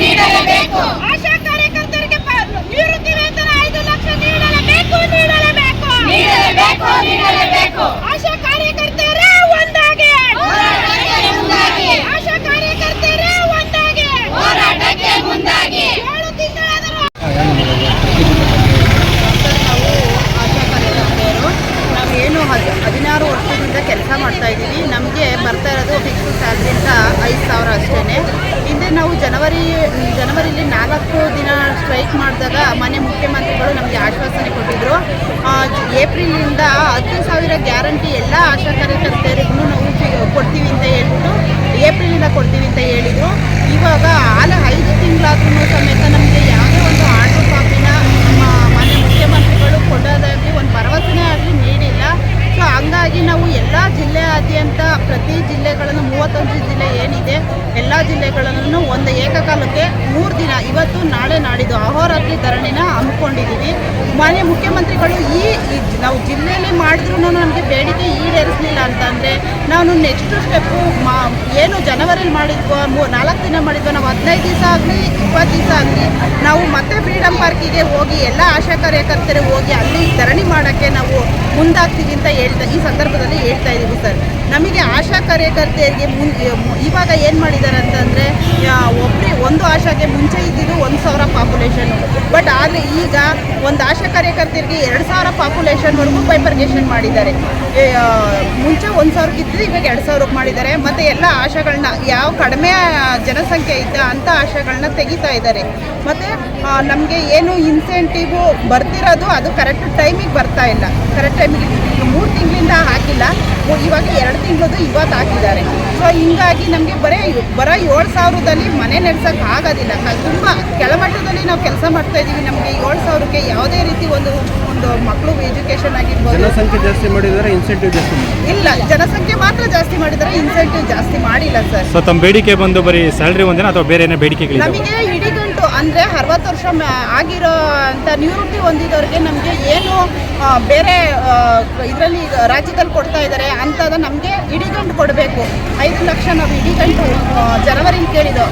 ನೀಡಲೇಬೇಕು. ಆಶಾ ಕಾರ್ಯಕರ್ತರಿಗೆ ನಿವೃತ್ತಿ ವೇತನ ಐದು ಲಕ್ಷ ನೀಡಲೇಬೇಕು ನೀಡಲೇಬೇಕು. ನೀಡಲೇಬೇಕು ನೀಡಲೇಬೇಕು. ಆಶಾ ಕಾರ್ಯಕರ್ತರೇ ಒಂದಾಗಿ. ಹೋರಾಟಕ್ಕೆ ಮುಂದಾಗಿ. ಆಶಾ ಕಾರ್ಯಕರ್ತರೇ ಒಂದಾಗಿ. ಹೋರಾಟಕ್ಕೆ ಮುಂದಾಗಿ. ಏಳು ತಿಂಗಳಾದರೂ ನಾವು ಆಶಾ ಕಾರ್ಯಕರ್ತೆಯರು ನಾವೇನು ಹದ್ ಹದಿನಾರು ವರ್ಷದಿಂದ ಕೆಲಸ ಮಾಡ್ತಾ ಇದ್ದೀವಿ. ನಮಗೆ ಬರ್ತಾ ಇರೋದು ಫಿಕ್ಸ್ ಸ್ಯಾಲ್ರಿ ಅಂತ ಐದು ಸಾವಿರ ಅಷ್ಟೇ ಹಿಂದೆ ನಾವು ಜನವರಿ, ಜನವರಿಲಿ ನಾಲ್ಕು ದಿನ ಸ್ಟ್ರೈಕ್ ಮಾಡಿದಾಗ ಮನೆ ಮುಖ್ಯಮಂತ್ರಿಗಳು ನಮಗೆ ಆಶ್ವಾಸನೆ ಕೊಟ್ಟಿದ್ದರು ಏಪ್ರಿಲಿಂದ ಹತ್ತು ಸಾವಿರ ಗ್ಯಾರಂಟಿ ಎಲ್ಲ ಆಶಾ ಕಾರ್ಯಕರ್ತೆಯರಿಗೂ ನಾವು ಕೊಡ್ತೀವಿ ಅಂತ ಹೇಳ್ಬಿಟ್ಟು ಏಪ್ರಿಲಿಂದ ಕೊಡ್ತೀವಿ ಅಂತ ಹೇಳಿದರು. ಇವಾಗ ಆಲ ಐದು ತಿಂಗಳಾದ್ರೂ ಸಮೇತ ನಮಗೆ ಯಾವುದೇ ಒಂದು ಆಟೋ ಕಾಪಿನ ನಮ್ಮ ಮಾನ್ಯ ಮುಖ್ಯಮಂತ್ರಿಗಳು ಕೊಡೋದಾಗಿ ಒಂದು ಭರವಸೆನೇ ಆಗಲಿ ನೀಡಿಲ್ಲ. ಸೊ ಹಂಗಾಗಿ ನಾವು ಎಲ್ಲ ಜಿಲ್ಲೆಯಾದ್ಯಂತ ಪ್ರತಿ ಜಿಲ್ಲೆಗಳನ್ನು ಮೂವತ್ತೊಂದು ಜಿಲ್ಲೆ ಏನಿದೆ ಜಿಲ್ಲೆಗಳನ್ನು ಒಂದು ಏಕಕಾಲಕ್ಕೆ ಮೂರು ದಿನ ಇವತ್ತು ನಾಳೆ ನಾಡಿದ್ದು ಅಹೋರಾತ್ರಿ ಧರಣಿನ ಹಮ್ಮಿಕೊಂಡಿದ್ದೀವಿ. ಮಾನ್ಯ ಮುಖ್ಯಮಂತ್ರಿಗಳು ಈ ನಾವು ಜಿಲ್ಲೆಯಲ್ಲಿ ಮಾಡಿದ್ರು ನಮಗೆ ಬೇಡಿಕೆ ಈಡೇರಿಸಲಿಲ್ಲ ಅಂತಂದರೆ ನಾನು ನೆಕ್ಸ್ಟ್ ಸ್ಟೆಪ್ಪು ಮಾ, ಏನು ಜನವರಿಲಿ ಮಾಡಿದ್ವೋ, ಮೂ, ನಾಲ್ಕು ದಿನ ಮಾಡಿದ್ವೋ, ನಾವು ಹದಿನೈದು ದಿವಸ ಆಗಲಿ, ಇಪ್ಪತ್ತು ದಿವಸ ಆಗಲಿ, ನಾವು ಮತ್ತೆ ಫ್ರೀಡಮ್ ಪಾರ್ಕಿಗೆ ಹೋಗಿ ಎಲ್ಲ ಆಶಾ ಕಾರ್ಯಕರ್ತರು ಹೋಗಿ ಅಲ್ಲಿ ಧರಣಿ ಮಾಡೋಕ್ಕೆ ನಾವು ಮುಂದಾಗ್ತೀವಿ ಅಂತ ಹೇಳ್ತಾ, ಈ ಸಂದರ್ಭದಲ್ಲಿ ಹೇಳ್ತಾ ಇದ್ದೀವಿ ಸರ್. ನಮಗೆ ಆಶಾ ಕಾರ್ಯಕರ್ತೆಯರಿಗೆ ಮುನ್ ಇವಾಗ ಏನು ಮಾಡಿದ್ದಾರೆ ಅಂತಂದರೆ ಒಬ್ಬರಿ ಒಂದು ಆಶಾಗೆ ಮುಂಚೆ ಇದ್ದಿದ್ದು ಒಂದು ಸಾವಿರ ಪಾಪ್ಯುಲೇಷನ್ ಬಟ್ ಆದರೆ ಈಗ ಒಂದು ಆಶಾ ಕಾರ್ಯಕರ್ತರಿಗೆ ಎರಡು ಸಾವಿರ ಪಾಪ್ಯುಲೇಷನ್ವರೆಗೂ ಪೈಪರ್ಗೇಷನ್ ಮಾಡಿದ್ದಾರೆ. ಮುಂಚೆ ಒಂದು ಸಾವಿರಕ್ಕೆ ಇದ್ದು ಇವಾಗ ಎರಡು ಸಾವಿರಕ್ಕೆ ಮಾಡಿದ್ದಾರೆ. ಮತ್ತು ಎಲ್ಲ ಆಶಾಗಳನ್ನ ಯಾವ ಕಡಿಮೆ ಜನಸಂಖ್ಯೆ ಇದ್ದ ಅಂಥ ಆಶಾಗಳನ್ನ ತೆಗಿತಾ ಇದ್ದಾರೆ. ಮತ್ತು ನಮಗೆ ಏನು ಇನ್ಸೆಂಟಿವು ಬರ್ತಿರೋದು ಅದು ಕರೆಕ್ಟ್ ಟೈಮಿಗೆ ಬರ್ತಾ ಇಲ್ಲ. ಕರೆಕ್ಟ್ ಟೈಮಿಗೆ ಮೂರು ತಿಂಗಳಿಂದ ಮು- ಇವಾಗ ಎರಡು ತಿಂಗಳದ್ದು ಇವತ್ತು ಹಾಕಿದ್ದಾರೆ. ಸೊ ಹಿಂಗಾಗಿ ನಮಗೆ ಬರೀ ಬರೋ ಏಳು ಸಾವಿರದಲ್ಲಿ ಮನೆ ನಡೆಸೋಕೆ ಆಗೋದಿಲ್ಲ. ತುಂಬ ಕೆಳಮಟ್ಟದಲ್ಲಿ ನಾವು ಕೆಲಸ ಮಾಡ್ತಾ ಇದ್ದೀವಿ ನಮಗೆ ಏಳು ಸಾವಿರಕ್ಕೆ ಯಾವುದೇ ರೀತಿ ಒಂದು ಒಂದು ಮಕ್ಕಳು ಎಜುಕೇಷನ್ ಆಗಿರ್ಬೋದು. ಜನಸಂಖ್ಯೆ ಜಾಸ್ತಿ ಮಾಡಿದರೆ ಇನ್ಸೆಂಟಿವ್ ಜಾಸ್ತಿ ಇಲ್ಲ ಜನಸಂಖ್ಯೆ ಮಾತ್ರ ಜಾಸ್ತಿ ಮಾಡಿದರೆ ಇನ್ಸೆಂಟಿವ್ ಜಾಸ್ತಿ ಮಾಡಿಲ್ಲ ಸರ್. ಸೊ ತಮ್ಮ ಬೇಡಿಕೆ ಬಂದು ಬರೀ ಸ್ಯಾಲ್ರಿ ಒಂದೇನಾ ಅಥವಾ ಬೇರೆ ಏನೋ ಬೇಡಿಕೆಗಳು ನಮಗೆ ಇಡೀ ಗಂಟು ಅಂದರೆ ಅರವತ್ತು ವರ್ಷ ಆಗಿರೋ ಅಂತ ನಿವೃತ್ತಿ ಹೊಂದಿದವ್ರಿಗೆ ನಮಗೆ ಏನು ಬೇರೆ ಇದರಲ್ಲಿ ರಾಜ್ಯದಲ್ಲಿ ಕೊಡ್ತಾ ಇದ್ದಾರೆ ಅಂಥದ ನಮಗೆ ಇಡೀ ಗಂಟು ಕೊಡಬೇಕು. ಐದು ಲಕ್ಷ ನಾವು ಇಡೀ ಗಂಟು ಜನವರಿಲಿ ಕೇಳಿದ್ದು.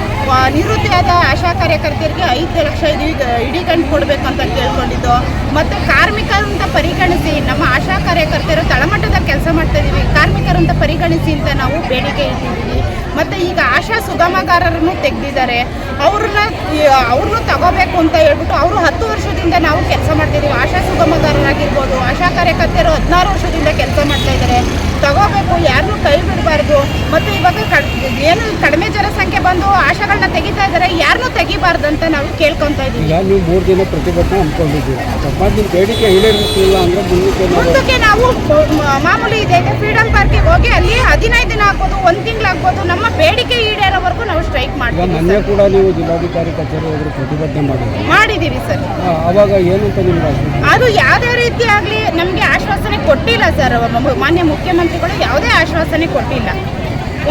ನಿವೃತ್ತಿಯಾದ ಆಶಾ ಕಾರ್ಯಕರ್ತರಿಗೆ ಐದು ಲಕ್ಷ ಇದು ಇಡಿಗಂಟು ಇಡೀ ಗಂಟು ಕೊಡಬೇಕು ಅಂತ ಕೇಳ್ಕೊಂಡಿದ್ದು. ಮತ್ತು ಕಾರ್ಮಿಕರಂತ ಪರಿಗಣಿಸಿ, ನಮ್ಮ ಆಶಾ ಕಾರ್ಯಕರ್ತರು ತಳಮಟ್ಟದ ಕೆಲಸ ಮಾಡ್ತಾ ಇದ್ದೀವಿ ಕಾರ್ಮಿಕರು ಅಂತ ಪರಿಗಣಿಸಿ ಅಂತ ನಾವು ಬೇಡಿಕೆ ಇಟ್ಟಿದ್ದೀವಿ. ಮತ್ತು ಈಗ ಆಶಾ ಸುಗಮಗಾರರನ್ನು ತೆಗೆದಿದ್ದಾರೆ. ಅವ್ರನ್ನ ಅವ್ರನ್ನೂ ತಗೋಬೇಕು ಅಂತ ಹೇಳ್ಬಿಟ್ಟು ಅವರು ಹತ್ತು ವರ್ಷದಿಂದ ನಾವು ಕೆಲಸ ಮಾಡ್ತಿದ್ದೀವಿ. ಆಶಾ ಸುಗಮಗಾರರಾಗಿರ್ಬೋದು ಆಶಾ ಕಾರ್ಯಕರ್ತೆಯರು ಹದಿನಾರು ವರ್ಷದಿಂದ ಕೆಲಸ ಮಾಡ್ತಾ ಇದ್ದಾರೆ. ತಗೋಬೇಕು ಯಾರನ್ನೂ ಕೈ ಬಿಡಬಾರ್ದು. ಮತ್ತು ಇವಾಗ ಕಡ್ ಏನು ಕಡಿಮೆ ಜನಸಂಖ್ಯೆ ಬಂದು ಆಶಾಗಳನ್ನ ತೆಗಿತಾ ಇದ್ದಾರೆ ಯಾರನ್ನೂ ತೆಗಿಬಾರ್ದು ಅಂತ ನಾವು ಕೇಳ್ಕೊತಾ ಇದ್ದೀವಿ. ಈಗ ನೀವು ಮೂರು ದಿನ ಪ್ರತಿಭಟನೆ ಹಮ್ಮಿಕೊಂಡಿದ್ದೀರಿ ಅಕಸ್ಮಾತ್ ನಿಮ್ಮ ಬೇಡಿಕೆ ಈಡೇರಿಸಲಿಲ್ಲ ಅಂದರೆ ಮುಂದಕ್ಕೆ ನಾವು ಮುಂದಕ್ಕೆ ನಾವು ಮಾಮೂಲಿ ಇದೆ ಫ್ರೀಡಮ್ ಪಾರ್ಕಿಗೆ ಹೋಗಿ ಅಲ್ಲಿ ಹದಿನೈದು ದಿನ ಆಗ್ಬೋದು ಒಂದು ತಿಂಗಳಾಗ್ಬೋದು ನಮ್ಮ ಬೇಡಿಕೆ ಈಡೇರೋವರೆಗೂ ನಾವು ಸ್ಟ್ರೈಕ್ ಮಾಡ್ತೀವಿ ಮೊನ್ನೆ ಕೂಡ ನೀವು ಜಿಲ್ಲಾಧಿಕಾರಿ ಕಚೇರಿ ಹೋದ್ರು ಪ್ರತಿಭಟನೆ ಮಾಡಿದ್ದೀರಿ ಮಾಡಿದ್ದೀವಿ ಸರ್. ಅವಾಗ ಏನಂತ ನಿಮ್ಗೆ? ಅದು ಯಾವುದೇ ಆಗಲಿ ನಮಗೆ ಆಶ್ವಾಸನೆ ಕೊಟ್ಟಿಲ್ಲ ಸರ್. ಮಾನ್ಯ ಮುಖ್ಯಮಂತ್ರಿಗಳು ಯಾವುದೇ ಆಶ್ವಾಸನೆ ಕೊಟ್ಟಿಲ್ಲ.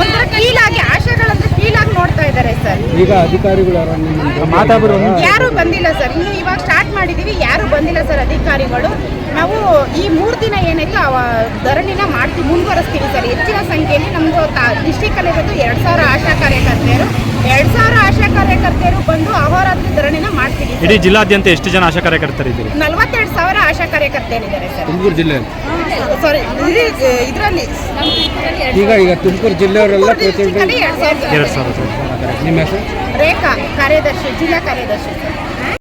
ಒಂಥರ ಕೀಲಾಗಿ ಆಶೆಗಳಂದ್ರೆ ಕೀಲಾಗಿ ನೋಡ್ತಾ ಇದ್ದಾರೆ ಸರ್. ಈಗ ಅಧಿಕಾರಿಗಳು ಯಾರು? ನಿಮ್ಮ ಯಾರು ಬಂದಿಲ್ಲ ಸರ್. ಇನ್ನು ಇವಾಗ ಸ್ಟಾರ್ಟ್ ಮಾಡಿದ್ದೀವಿ ಯಾರು ಬಂದಿಲ್ಲ ಸರ್ ಅಧಿಕಾರಿಗಳು. ನಾವು ಈ ಮೂರು ದಿನ ಏನೈತೆ ಅವ ಧರಣಿನ ಮಾಡ್ತೀವಿ ಮುಂದುವರಿಸ್ತೀವಿ ಸರ್. ಹೆಚ್ಚಿನ ಸಂಖ್ಯೆಯಲ್ಲಿ ನಮ್ಮದು ತಾ ಡಿಸ್ಟಿಕಲ್ಲಿ ಇರೋದು ಎರಡು ಸಾವಿರ ಆಶಾ ಕಾರ್ಯಕರ್ತೆಯರು. ಎರಡು ಸಾವಿರ ಆಶಾ ಕಾರ್ಯಕರ್ತೆಯರು ಬಂದು ಅಹೋರಾತ್ರಿ ಧರಣಿನ ಮಾಡ್ತೀವಿ ಇಡೀ ಜಿಲ್ಲಾದ್ಯಂತ ಎಷ್ಟು ಜನ ಆಶಾ ಕಾರ್ಯಕರ್ತರಿದ್ದೀರಿ ನಲವತ್ತೆರಡು ಸಾವಿರ ಆಶಾ ಕಾರ್ಯಕರ್ತೆಯರಿದ್ದಾರೆ ಸರ್. ತುಮಕೂರು ಜಿಲ್ಲೆಯಲ್ಲಿ ಸಾರಿ. ಇದರಲ್ಲಿ. ಈಗ ಈಗ ತುಮಕೂರು ಜಿಲ್ಲೆಯವರೆಲ್ಲ ಪ್ರತಿಭಟನೆ ಎರಡು ಸಾವಿರ. ಎರಡು ಸಾವಿರ ನಿಮ್ಮ ಹೆಸರು? ರೇಖಾ ಕಾರ್ಯದರ್ಶಿ ಜಿಲ್ಲಾ ಕಾರ್ಯದರ್ಶಿ